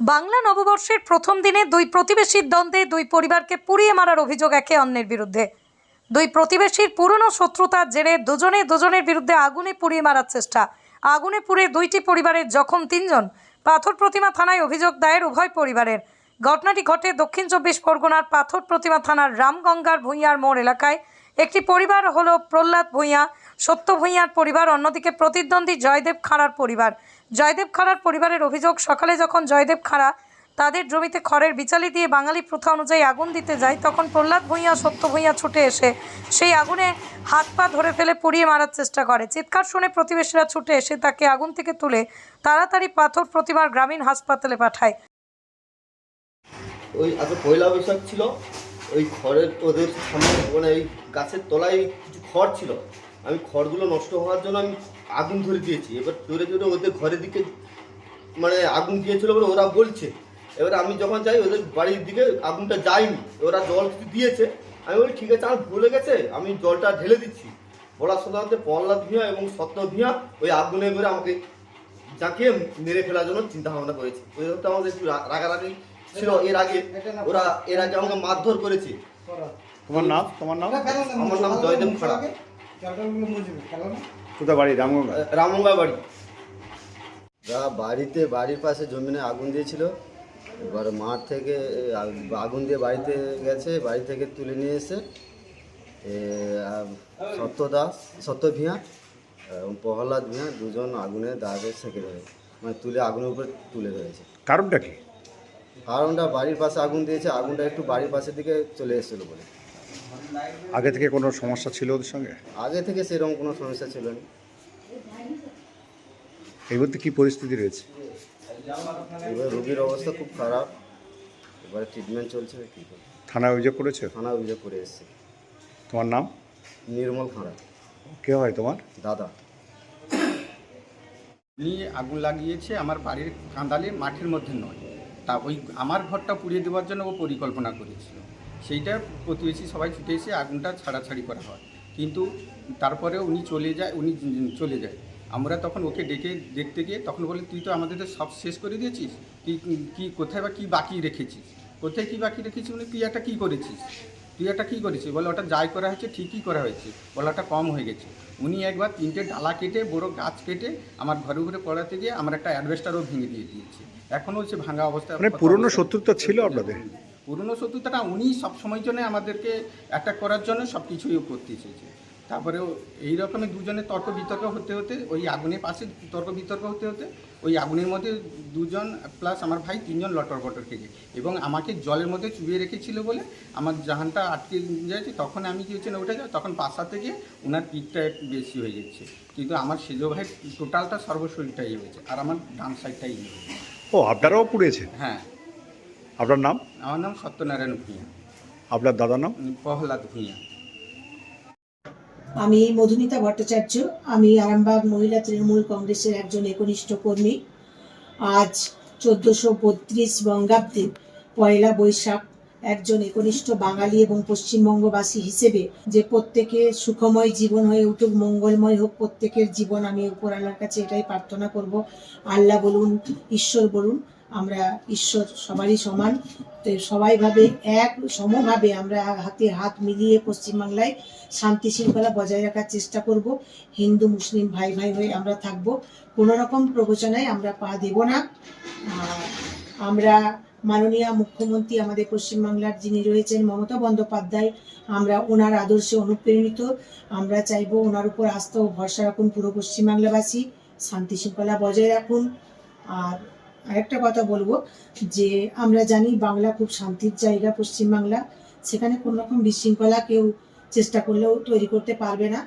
বাংলা নববর্ষের প্রথম দিনে দুই প্রতিবেশীর দ্বন্দ্বে দুই পরিবারকে পুড়িয়ে মারার অভিযোগ একে অন্যের বিরুদ্ধে। দুই প্রতিবেশীর পুরনো শত্রুতার জেরে দুজনে দুজনের বিরুদ্ধে আগুনে পুড়িয়ে মারার চেষ্টা। আগুনে পুড়ে দুইটি পরিবারের জখম তিনজন। পাথর প্রতিমা থানায় অভিযোগ দায়ের উভয় পরিবারের। ঘটনাটি ঘটে দক্ষিণ চব্বিশ পরগনার পাথর প্রতিমা থানার রামগঙ্গার ভূঁইয়ার মোড় এলাকায়। একটি পরিবার হলো প্রহ্লাদ ভূঁইয়া, সত্য ভূঁইয়ার পরিবার, অন্যদিকে প্রতিদ্বন্দ্বী জয়দেব খাড়ার পরিবার। জয়দেব খাড়ার পরিবারের অভিযোগ, সকালে যখন জয়দেব খাড়া তাদের জমিতে খড়ের বিচালি দিয়ে বাঙালি প্রথা অনুযায়ী আগুন দিতে যায়, তখন প্রহ্লাদ ভূঁইয়া, সত্য ভূঁইয়া ছুটে এসে সেই আগুনে হাত পা ধরে ফেলে পুড়িয়ে মারার চেষ্টা করে। চিৎকার শুনে প্রতিবেশীরা ছুটে এসে তাকে আগুন থেকে তুলে তাড়াতাড়ি পাথর প্রতিমার গ্রামীণ হাসপাতালে পাঠায়। ওই আগে পয়লা বৈশাখ ছিল ওই খড়ের ওদের সামনে মানে এই গাছের তলায় কিছু খড় ছিল। আমি খড়গুলো নষ্ট হওয়ার জন্য আমি আগুন ধরে দিয়েছি। এবার জোরে জোরে ওদের ঘরের দিকে মানে আগুন দিয়েছিল বলে ওরা বলছে। এবার আমি যখন যাই, ওদের বাড়ির দিকে আগুনটা যায়নি। ওরা জল কিছু দিয়েছে। আমি বলি, ঠিক আছে, আমার ভুলে গেছে। আমি জলটা ঢেলে দিচ্ছি। বলার সাধারণত প্রহ্লাদ ভিয়া এবং সত্য ভিয়া ওই আগুনে করে আমাকে জাঁকিয়ে মেরে ফেলার জন্য চিন্তা ভাবনা করেছে। ওই আমাদের একটু রাগারাগি ছিল এর আগে। ওরা এর আগে আমাকে মারধর করেছে। তোমার নাম? তোমার নাম? আমার নাম জয়দেব খড়া। কোথায় বাড়ি? রামগঙ্গা? রামগঙ্গা বাড়ি। যা বাড়িতে বাড়ির পাশে জমিনে আগুন দিয়েছিল। এবার মাঠ থেকে আগুন দিয়ে বাড়িতে গেছে বাড়ি থেকে তুলে নিয়ে এসে সত্য দাস সত্য ভিয়া এবং প্রহ্লাদ ভিয়া দুজন আগুনে দাঁড়ে সেঁকে ধরে। মানে তুলে আগুনের উপরে তুলে ধরেছে। কারণটা কি? কারণটা বাড়ির পাশে আগুন দিয়েছে আগুনটা একটু বাড়ির পাশের দিকে চলে এসেছিল বলে। আগে থেকে কোনো সমস্যা ছিল ওদের সঙ্গে? আগে থেকে সেরকম কোনো সমস্যা ছিল না। এই মধ্যে কী পরিস্থিতি রয়েছে? এবার রোগীর অবস্থা খুব খারাপ। এবারে ট্রিটমেন্ট চলছে কী করে থানায় অভিযোগ করেছে? থানা অভিযোগ করে এসছে। তোমার নাম? নির্মল খাঁড়া। কে হয় তোমার? দাদা। উনি আগুন লাগিয়েছে আমার বাড়ির কাঁদালে মাঠের মধ্যে নয়। তা ওই আমার ঘরটা পুড়িয়ে দেওয়ার জন্য ও পরিকল্পনা করেছিল। সেইটা প্রতিবেশী সবাই ছুটে এসে আগুনটা ছাড়াছাড়ি করা হয়। কিন্তু তারপরে উনি চলে যায়, উনি চলে যায়। আমরা তখন ওকে ডেকে দেখতে গিয়ে তখন বলি, তুই তো আমাদের সব শেষ করে দিয়েছিস? তুই কি, কোথায় বা কী বাকি রেখেছিস? কোথায় কী বাকি রেখেছিস মানে তুই একটা কী করেছিস? তুই একটা কী করেছিস বলে ওটা যাই করা হয়েছে ঠিকই করা হয়েছে। বলে ওটা কম হয়ে গেছে। উনি একবার তিনটে ডালা কেটে বড় গাছ কেটে আমার ঘরে ঘরে পড়াতে গিয়ে আমার একটা অ্যাডভেস্টারও ভেঙে দিয়ে দিয়েছে। এখনও হচ্ছে ভাঙা অবস্থা মানে পুরনো শত্রুতা ছিল আপনাদের? পুরনো শত্রুতাটা উনি সবসময়ের সময় জন্য আমাদেরকে অ্যাটাক করার জন্য সব কিছুই করতে এসেছে তারপরে এই রকমের দুজনে তর্ক বিতর্ক হতে হতে ওই আগুনের পাশে তর্ক বিতর্ক হতে হতে ওই আগুনের মধ্যে দুজন প্লাস আমার ভাই তিনজন লটর বটর খেয়েছে। এবং আমাকে জলের মধ্যে চুবিয়ে রেখেছিল বলে আমার জাহানটা আটকে যাচ্ছে। তখন আমি কি হচ্ছে না উঠে যাই তখন পাশা থেকে ওনার পিঠটা একটু বেশি হয়ে যাচ্ছে কিন্তু আমার সেজ ভাই টোটালটা সর্বশরীরটাই হয়েছে আর আমার ডান সাইডটাই ইয়ে হয়েছে ও আপনারাও পুড়েছেন? হ্যাঁ। আপনার নাম? আমার নাম সত্যনারায়ণ ভূঁইয়া। আপনার দাদার নাম? প্রহ্লাদ ভূঁইয়া। আমি মধুমিতা ভট্টাচার্য, আমি আরামবাগ মহিলা তৃণমূল কংগ্রেসের একজন একনিষ্ঠ কর্মী। আজ চোদ্দোশো বত্রিশ বঙ্গাব্দে পয়লা বৈশাখ একজন একনিষ্ঠ বাঙালি এবং পশ্চিমবঙ্গবাসী হিসেবে যে প্রত্যেকে সুখময় জীবন হয়ে উঠুক, মঙ্গলময় হোক, প্রত্যেকের জীবন আমি উপরালার কাছে এটাই প্রার্থনা করব। আল্লাহ বলুন, ঈশ্বর বলুন আমরা ঈশ্বর সবারই সমান। তো সবাইভাবে এক, সমভাবে আমরা হাতে হাত মিলিয়ে পশ্চিমবাংলায় শান্তি শৃঙ্খলা বজায় রাখার চেষ্টা করব। হিন্দু, মুসলিম ভাই ভাই হয়ে আমরা থাকব। কোনো রকম প্রবচনায় আমরা পা দেব না। আমরা মাননীয় মুখ্যমন্ত্রী আমাদের পশ্চিমবাংলার যিনি রয়েছেন মমতা বন্দ্যোপাধ্যায়, আমরা ওনার আদর্শে অনুপ্রেরিত। আমরা চাইব ওনার উপর আস্থা ও ভরসা রাখুন পুরো পশ্চিমবাংলাবাসী। শান্তি শৃঙ্খলা বজায় রাখুন। আর আরেকটা কথা বলব, যে আমরা জানি বাংলা খুব শান্তির জায়গা পশ্চিমবাংলা। সেখানে কোনো রকম বিশৃঙ্খলা কেউ চেষ্টা করলেও তৈরি করতে পারবে না।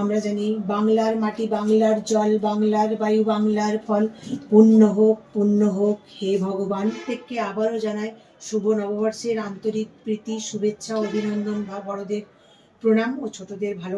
আমরা জানি বাংলার মাটি বাংলার জল, বাংলার বায়ু, বাংলার ফল। পুণ্য হোক পুণ্য হোক, হে ভগবান। প্রত্যেককে আবারও জানাই শুভ নববর্ষের আন্তরিক প্রীতি, শুভেচ্ছা, অভিনন্দন বা বড়দের প্রণাম ও ছোটদের ভালোবাসা।